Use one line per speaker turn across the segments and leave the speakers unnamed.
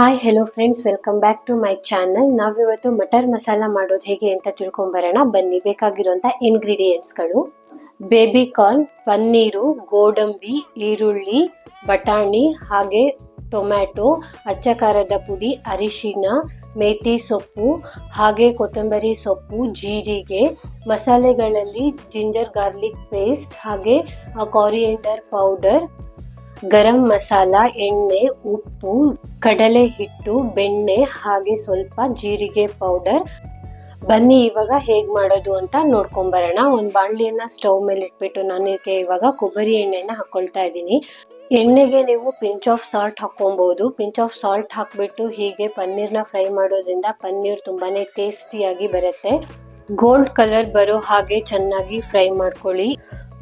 Hi hello friends welcome back to my channel ನಾವಿವತ್ತು ಮಟರ್ ಮಸಾಲ ಮಾಡೋದು ಹೇಗೆ ಅಂತ ತಿಳ್ಕೊಂಬರೋಣ. ಬನ್ನಿ ಬೇಕಾಗಿರುವಂಥ ಇಂಗ್ರೀಡಿಯೆಂಟ್ಸ್ಗಳು ಬೇಬಿ ಕಾರ್ನ್ ಪನ್ನೀರು, ಗೋಡಂಬಿ, ಈರುಳ್ಳಿ, ಬಟಾಣಿ, ಹಾಗೆ ಟೊಮ್ಯಾಟೊ ಅಚ್ಚ ಖಾರದ ಪುಡಿ, ಅರಿಶಿನ, ಮೇತಿ ಸೊಪ್ಪು, ಹಾಗೆ ಕೊತ್ತಂಬರಿ ಸೊಪ್ಪು, ಜೀರಿಗೆ, ಮಸಾಲೆಗಳಲ್ಲಿ ಜಿಂಜರ್ ಗಾರ್ಲಿಕ್ ಪೇಸ್ಟ್ ಹಾಗೆ ಕಾರಿಯೆಂಡರ್ ಪೌಡರ್ ಗರಂ ಮಸಾಲ, ಎಣ್ಣೆ, ಉಪ್ಪು ಕಡಲೆ ಹಿಟ್ಟು ಬೆಣ್ಣೆ ಹಾಗೆ ಸ್ವಲ್ಪ ಜೀರಿಗೆ ಪೌಡರ್. ಬನ್ನಿ, ಇವಾಗ ಹೇಗೆ ಮಾಡೋದು ಅಂತ ನೋಡ್ಕೊಂಬರೋಣ. ಒಂದು ಬಾಣಲಿಯನ್ನು ಸ್ಟವ್ ಮೇಲೆ ಇಟ್ಬಿಟ್ಟು ನಾನು ಇದಕ್ಕೆ ಇವಾಗ ಕೊಬ್ಬರಿ ಎಣ್ಣೆನ ಹಾಕ್ಕೊಳ್ತಾ ಇದ್ದೀನಿ. ಎಣ್ಣೆಗೆ ನೀವು ಪಿಂಚ್ ಆಫ್ ಸಾಲ್ಟ್ ಹಾಕ್ಕೊಬೋದು. ಪಿಂಚ್ ಆಫ್ ಸಾಲ್ಟ್ ಹಾಕ್ಬಿಟ್ಟು ಹೀಗೆ ಪನ್ನೀರ್ನ ಫ್ರೈ ಮಾಡೋದ್ರಿಂದ ಪನ್ನೀರ್ ತುಂಬಾನೇ ಟೇಸ್ಟಿಯಾಗಿ ಬರುತ್ತೆ. ಗೋಲ್ಡ್ ಕಲರ್ ಬರೋ ಹಾಗೆ ಚೆನ್ನಾಗಿ ಫ್ರೈ ಮಾಡ್ಕೊಳ್ಳಿ.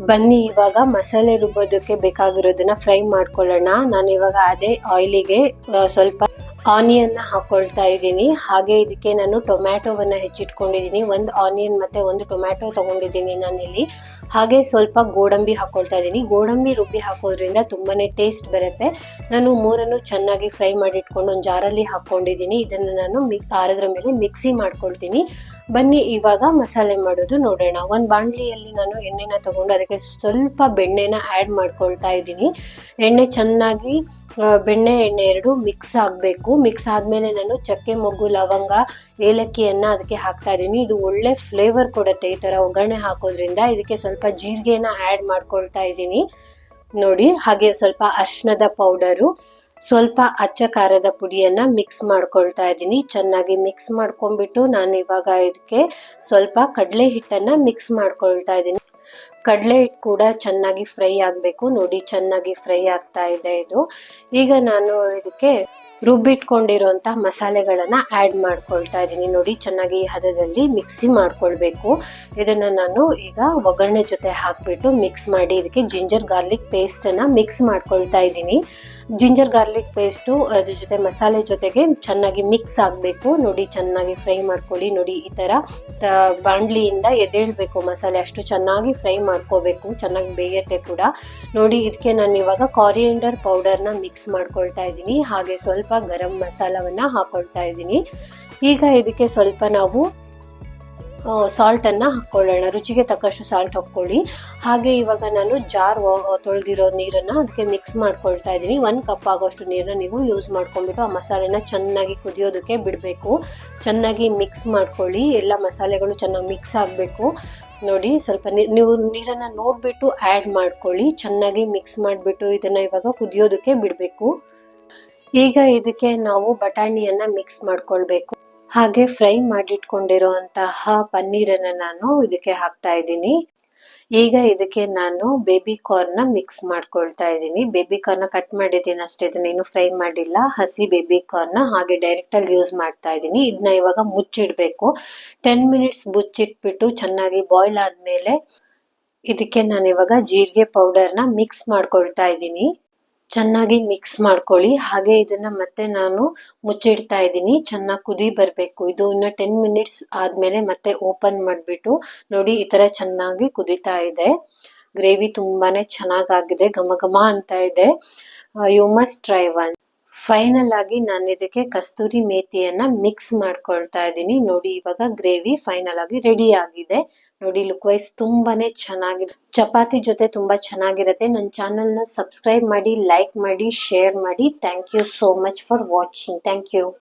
ಬನ್ನಿ, ಇವಾಗ ಮಸಾಲೆ ರುಬ್ಬೋದಕ್ಕೆ ಬೇಕಾಗಿರೋದನ್ನ ಫ್ರೈ ಮಾಡ್ಕೊಳ್ಳೋಣ. ನಾನು ಇವಾಗ ಅದೇ ಆಯಿಲಿಗೆ ಸ್ವಲ್ಪ ಆನಿಯನ್ ಹಾಕೊಳ್ತಾ ಇದ್ದೀನಿ. ಹಾಗೆ ಇದಕ್ಕೆ ನಾನು ಟೊಮ್ಯಾಟೊವನ್ನು ಹೆಚ್ಚಿಟ್ಕೊಂಡಿದ್ದೀನಿ. ಒಂದು ಆನಿಯನ್ ಮತ್ತು ಒಂದು ಟೊಮ್ಯಾಟೊ ತಗೊಂಡಿದ್ದೀನಿ ನಾನಿಲ್ಲಿ. ಹಾಗೆ ಸ್ವಲ್ಪ ಗೋಡಂಬಿ ಹಾಕೊಳ್ತಾ ಇದ್ದೀನಿ. ಗೋಡಂಬಿ ರುಬ್ಬಿ ಹಾಕೋದ್ರಿಂದ ತುಂಬಾನೇ ಟೇಸ್ಟ್ ಬರುತ್ತೆ. ನಾನು ಮೂರನ್ನು ಚೆನ್ನಾಗಿ ಫ್ರೈ ಮಾಡಿಟ್ಕೊಂಡು ಒಂದು ಜಾರಲ್ಲಿ ಹಾಕೊಂಡಿದ್ದೀನಿ. ಇದನ್ನು ನಾನು ಮಿಕ್ ಖಾರದ ಮೇಲೆ ಮಿಕ್ಸಿ ಮಾಡ್ಕೊಳ್ತೀನಿ. ಬನ್ನಿ, ಇವಾಗ ಮಸಾಲೆ ಮಾಡೋದು ನೋಡೋಣ. ಒಂದು ಬಾಣಲಿಯಲ್ಲಿ ನಾನು ಎಣ್ಣೆನ ತಗೊಂಡು ಅದಕ್ಕೆ ಸ್ವಲ್ಪ ಬೆಣ್ಣೆನ ಆ್ಯಡ್ ಮಾಡ್ಕೊಳ್ತಾ ಇದ್ದೀನಿ. ಎಣ್ಣೆ ಚೆನ್ನಾಗಿ ಬೆಣ್ಣೆ ಎಣ್ಣೆ ಎರಡು ಮಿಕ್ಸ್ ಆಗಬೇಕು. ಮಿಕ್ಸ್ ಆದಮೇಲೆ ನಾನು ಚಕ್ಕೆ, ಮೊಗ್ಗು, ಲವಂಗ, ಏಲಕ್ಕಿಯನ್ನು ಅದಕ್ಕೆ ಹಾಕ್ತಾ ಇದ್ದೀನಿ. ಇದು ಒಳ್ಳೆ ಫ್ಲೇವರ್ ಕೊಡುತ್ತೆ ಈ ಥರ ಒಗ್ಗರಣೆ ಹಾಕೋದ್ರಿಂದ. ಇದಕ್ಕೆ ಸ್ವಲ್ಪ ಜೀರಿಗೆನ ಆ್ಯಡ್ ಮಾಡ್ಕೊಳ್ತಾ ಇದ್ದೀನಿ. ನೋಡಿ, ಹಾಗೆ ಸ್ವಲ್ಪ ಅರ್ಶಿನದ ಪೌಡರು ಸ್ವಲ್ಪ ಅಚ್ಚ ಖಾರದ ಪುಡಿಯನ್ನು ಮಿಕ್ಸ್ ಮಾಡ್ಕೊಳ್ತಾ ಇದ್ದೀನಿ. ಚೆನ್ನಾಗಿ ಮಿಕ್ಸ್ ಮಾಡ್ಕೊಂಡ್ಬಿಟ್ಟು ನಾನು ಇವಾಗ ಇದಕ್ಕೆ ಸ್ವಲ್ಪ ಕಡಲೆ ಹಿಟ್ಟನ್ನು ಮಿಕ್ಸ್ ಮಾಡ್ಕೊಳ್ತಾ ಇದ್ದೀನಿ. ಕಡಲೆ ಹಿಟ್ಟು ಕೂಡ ಚೆನ್ನಾಗಿ ಫ್ರೈ ಆಗಬೇಕು. ನೋಡಿ, ಚೆನ್ನಾಗಿ ಫ್ರೈ ಆಗ್ತಾ ಇದೆ ಇದು. ಈಗ ನಾನು ಇದಕ್ಕೆ ರುಬ್ಬಿಟ್ಕೊಂಡಿರುವಂತಹ ಮಸಾಲೆಗಳನ್ನ ಆ್ಯಡ್ ಮಾಡ್ಕೊಳ್ತಾ ಇದ್ದೀನಿ. ನೋಡಿ, ಚೆನ್ನಾಗಿ ಹದದಲ್ಲಿ ಮಿಕ್ಸಿ ಮಾಡ್ಕೊಳ್ಬೇಕು. ಇದನ್ನು ನಾನು ಈಗ ಒಗ್ಗರಣೆ ಜೊತೆ ಹಾಕ್ಬಿಟ್ಟು ಮಿಕ್ಸ್ ಮಾಡಿ, ಇದಕ್ಕೆ ಜಿಂಜರ್ ಗಾರ್ಲಿಕ್ ಪೇಸ್ಟನ್ನು ಮಿಕ್ಸ್ ಮಾಡ್ಕೊಳ್ತಾ ಇದ್ದೀನಿ. ಜಿಂಜರ್ ಗಾರ್ಲಿಕ್ ಪೇಸ್ಟು, ಅದ್ರ ಜೊತೆ ಮಸಾಲೆ ಜೊತೆಗೆ ಚೆನ್ನಾಗಿ ಮಿಕ್ಸ್ ಆಗಬೇಕು. ನೋಡಿ, ಚೆನ್ನಾಗಿ ಫ್ರೈ ಮಾಡ್ಕೊಳ್ಳಿ. ನೋಡಿ, ಈ ಥರ ಬಾಂಡ್ಲಿಯಿಂದ ಎದ್ದೇಳಬೇಕು ಮಸಾಲೆ. ಅಷ್ಟು ಚೆನ್ನಾಗಿ ಫ್ರೈ ಮಾಡ್ಕೋಬೇಕು. ಚೆನ್ನಾಗಿ ಬೇಯತ್ತೆ ಕೂಡ. ನೋಡಿ, ಇದಕ್ಕೆ ನಾನು ಇವಾಗ ಕಾರಿಯಂಡರ್ ಪೌಡರ್ನ ಮಿಕ್ಸ್ ಮಾಡ್ಕೊಳ್ತಾ ಇದ್ದೀನಿ. ಹಾಗೆ ಸ್ವಲ್ಪ ಗರಂ ಮಸಾಲವನ್ನು ಹಾಕೊಳ್ತಾ ಇದ್ದೀನಿ. ಈಗ ಇದಕ್ಕೆ ಸ್ವಲ್ಪ ನಾವು ಸಾಲ್ಟನ್ನು ಹಾಕ್ಕೊಳ್ಳೋಣ ರುಚಿಗೆ ತಕ್ಕಷ್ಟು ಸಾಲ್ಟ್ ಹಾಕ್ಕೊಳ್ಳಿ. ಹಾಗೆ ಇವಾಗ ನಾನು ಜಾರ್ ತೊಳೆದಿರೋ ನೀರನ್ನು ಅದಕ್ಕೆ ಮಿಕ್ಸ್ ಮಾಡ್ಕೊಳ್ತಾ ಇದ್ದೀನಿ. ಒಂದು ಕಪ್ ಆಗೋಷ್ಟು ನೀರನ್ನ ನೀವು ಯೂಸ್ ಮಾಡ್ಕೊಂಡ್ಬಿಟ್ಟು ಆ ಮಸಾಲೆನ ಚೆನ್ನಾಗಿ ಕುದಿಯೋದಕ್ಕೆ ಬಿಡಬೇಕು. ಚೆನ್ನಾಗಿ ಮಿಕ್ಸ್ ಮಾಡ್ಕೊಳ್ಳಿ. ಎಲ್ಲ ಮಸಾಲೆಗಳು ಚೆನ್ನಾಗಿ ಮಿಕ್ಸ್ ಆಗಬೇಕು. ನೋಡಿ, ಸ್ವಲ್ಪ ನೀವು ನೀರನ್ನು ನೋಡಿಬಿಟ್ಟು ಆ್ಯಡ್ ಮಾಡ್ಕೊಳ್ಳಿ. ಚೆನ್ನಾಗಿ ಮಿಕ್ಸ್ ಮಾಡಿಬಿಟ್ಟು ಇದನ್ನು ಇವಾಗ ಕುದಿಯೋದಕ್ಕೆ ಬಿಡಬೇಕು. ಈಗ ಇದಕ್ಕೆ ನಾವು ಬಟಾಣಿಯನ್ನು ಮಿಕ್ಸ್ ಮಾಡ್ಕೊಳ್ಬೇಕು. ಹಾಗೆ ಫ್ರೈ ಮಾಡಿಟ್ಕೊಂಡಿರುವಂತಹ ಪನ್ನೀರನ್ನು ನಾನು ಇದಕ್ಕೆ ಹಾಕ್ತಾ ಇದ್ದೀನಿ. ಈಗ ಇದಕ್ಕೆ ನಾನು ಬೇಬಿ ಕಾರ್ನ್ ಮಿಕ್ಸ್ ಮಾಡ್ಕೊಳ್ತಾ ಇದ್ದೀನಿ. ಬೇಬಿ ಕಾರ್ನ್ ಕಟ್ ಮಾಡಿದ್ದೀನಿ ಅಷ್ಟೇ ಇದನ್ನೇನು ಫ್ರೈ ಮಾಡಿಲ್ಲ. ಹಸಿ ಬೇಬಿ ಕಾರ್ನ್ ಹಾಗೆ ಡೈರೆಕ್ಟ್ ಅಲ್ಲಿ ಯೂಸ್ ಮಾಡ್ತಾ ಇದ್ದೀನಿ. ಇದನ್ನ ಇವಾಗ ಮುಚ್ಚಿಡಬೇಕು. ಟೆನ್ ಮಿನಿಟ್ಸ್ ಮುಚ್ಚಿಟ್ಬಿಟ್ಟು ಚೆನ್ನಾಗಿ ಬಾಯ್ಲ್ ಆದಮೇಲೆ ಇದಕ್ಕೆ ನಾನು ಇವಾಗ ಜೀರಿಗೆ ಪೌಡರ್ನ ಮಿಕ್ಸ್ ಮಾಡ್ಕೊಳ್ತಾ ಇದ್ದೀನಿ. ಚೆನ್ನಾಗಿ ಮಿಕ್ಸ್ ಮಾಡ್ಕೊಳ್ಳಿ. ಹಾಗೆ ಇದನ್ನ ಮತ್ತೆ ನಾನು ಮುಚ್ಚಿಡ್ತಾ ಇದ್ದೀನಿ. ಚೆನ್ನಾಗಿ ಕುದಿ ಬರಬೇಕು. ಇದು ಇನ್ನು ಟೆನ್ ಮಿನಿಟ್ಸ್ ಆದ್ಮೇಲೆ ಮತ್ತೆ ಓಪನ್ ಮಾಡಿಬಿಟ್ಟು ನೋಡಿ ಈ ತರ ಚೆನ್ನಾಗಿ ಕುದಿತಾ ಇದೆ. ಗ್ರೇವಿ ತುಂಬಾನೇ ಚೆನ್ನಾಗಾಗಿದೆ. ಘಮ ಘಮ ಅಂತ ಇದೆ. You must try one final ಆಗಿ ನಾನು ಇದಕ್ಕೆ ಕಸ್ತೂರಿ ಮೇಥಿಯನ್ನ ಮಿಕ್ಸ್ ಮಾಡ್ಕೊಳ್ತಾ ಇದ್ದೀನಿ. ನೋಡಿ, ಇವಾಗ ಗ್ರೇವಿ ಫೈನಲ್ ಆಗಿ ರೆಡಿ ಆಗಿದೆ. ನೋಡಿ ಲುಕ್ ವೈಸ್ ತುಂಬಾನೇ ಚೆನ್ನಾಗಿದೆ. ಚಪಾತಿ ಜೊತೆ ತುಂಬಾ ಚೆನ್ನಾಗಿರುತ್ತೆ. ನನ್ನ ಚಾನಲ್ನ ಸಬ್ಸ್ಕ್ರೈಬ್ ಮಾಡಿ ಲೈಕ್ ಮಾಡಿ ಶೇರ್ ಮಾಡಿ. Thank you so much for watching thank you